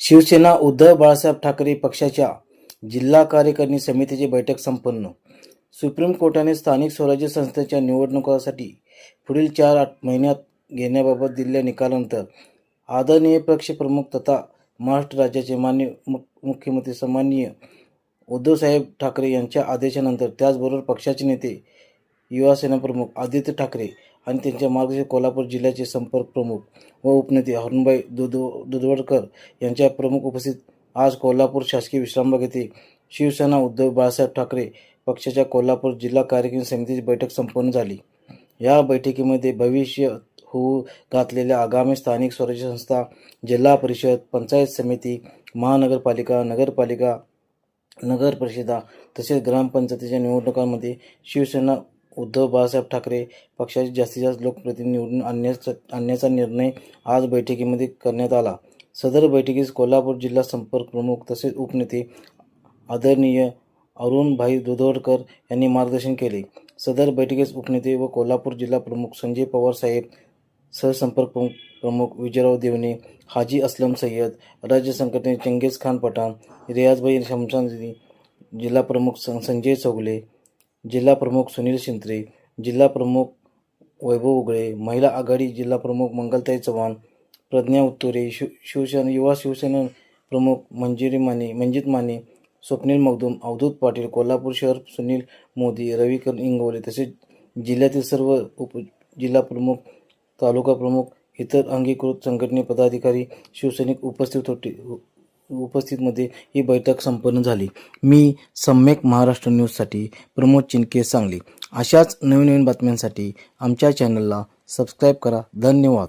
शिवसेना उद्धव बाळासाहेब ठाकरे पक्षाच्या जिल्हा कार्यकारिणी समितीची बैठक संपन्न. सुप्रीम कोर्टाने स्थानिक स्वराज्य संस्थेच्या निवडणुकांसाठी पुढील चार आठ महिन्यात घेण्याबाबत दिलेल्या निकालानंतर आदरणीय पक्षप्रमुख तथा महाराष्ट्र राज्याचे मान्य मु मुख्यमंत्री सन्माननीय उद्धवसाहेब ठाकरे यांच्या आदेशानंतर त्याचबरोबर पक्षाचे नेते युवासेना प्रमुख आदित्य ठाकरे आणि त्यांच्या मार्गदर्शक कोल्हापूर जिल्ह्याचे संपर्क प्रमुख व उपनेते हरुणबाई दुधव दुधवडकर यांच्या प्रमुख उपस्थित आज कोल्हापूर शासकीय विश्रामबाग येथे शिवसेना उद्धव बाळासाहेब ठाकरे पक्षाच्या कोल्हापूर जिल्हा कार्यकारी समितीची बैठक संपन्न झाली. या बैठकीमध्ये भविष्य होऊ घातलेल्या आगामी स्थानिक स्वराज्य संस्था जिल्हा परिषद पंचायत समिती महानगरपालिका नगरपालिका नगर परिषदा तसेच ग्रामपंचायतीच्या निवडणुकांमध्ये शिवसेना उद्धव बाळासाहेब ठाकरे पक्षाचे जास्तीत जास्त लोकप्रतिनिधी निवडून आणण्याचा आणण्याचा निर्णय आज बैठकीमध्ये करण्यात आला. सदर बैठकीस कोल्हापूर जिल्हा संपर्क प्रमुख तसेच उपनेते आदरणीय अरुणभाई दुधोडकर यांनी मार्गदर्शन केले. सदर बैठकीस उपनेते व कोल्हापूर जिल्हा प्रमुख संजय पवार साहेब सहसंपर्क प्रमुख प्रमुख विजयराव देवणे हाजी असलम सय्यद राज्य संघटने चंगेज खान पठाण रियाजभाई शमशान जिल्हा प्रमुख सं संजय चौगले जिल्हा प्रमुख सुनील शिंत्रे जिल्हा प्रमुख वैभव उगळे महिला आघाडी जिल्हा प्रमुख मंगलताई चव्हाण प्रज्ञा उत्तुरे शिव शिवसेना युवा शिवसेना प्रमुख मंजिरी माने मंजित माने स्वप्नील मगदूम अवधूत पाटील कोल्हापूर शहर सुनील मोदी रविकर इंगवले तसेच जिल्ह्यातील सर्व उप जिल्हा प्रमुख तालुका प्रमुख इतर अंगीकृत संघटने पदाधिकारी शिवसैनिक उपस्थित होते उपस्थितमध्ये ही बैठक संपन्न झाली. मी सम्यक महाराष्ट्र न्यूजसाठी प्रमोद चिनके सांगली. अशाच नवीन नवीन बातम्यांसाठी आमच्या चॅनलला सबस्क्राईब करा. धन्यवाद.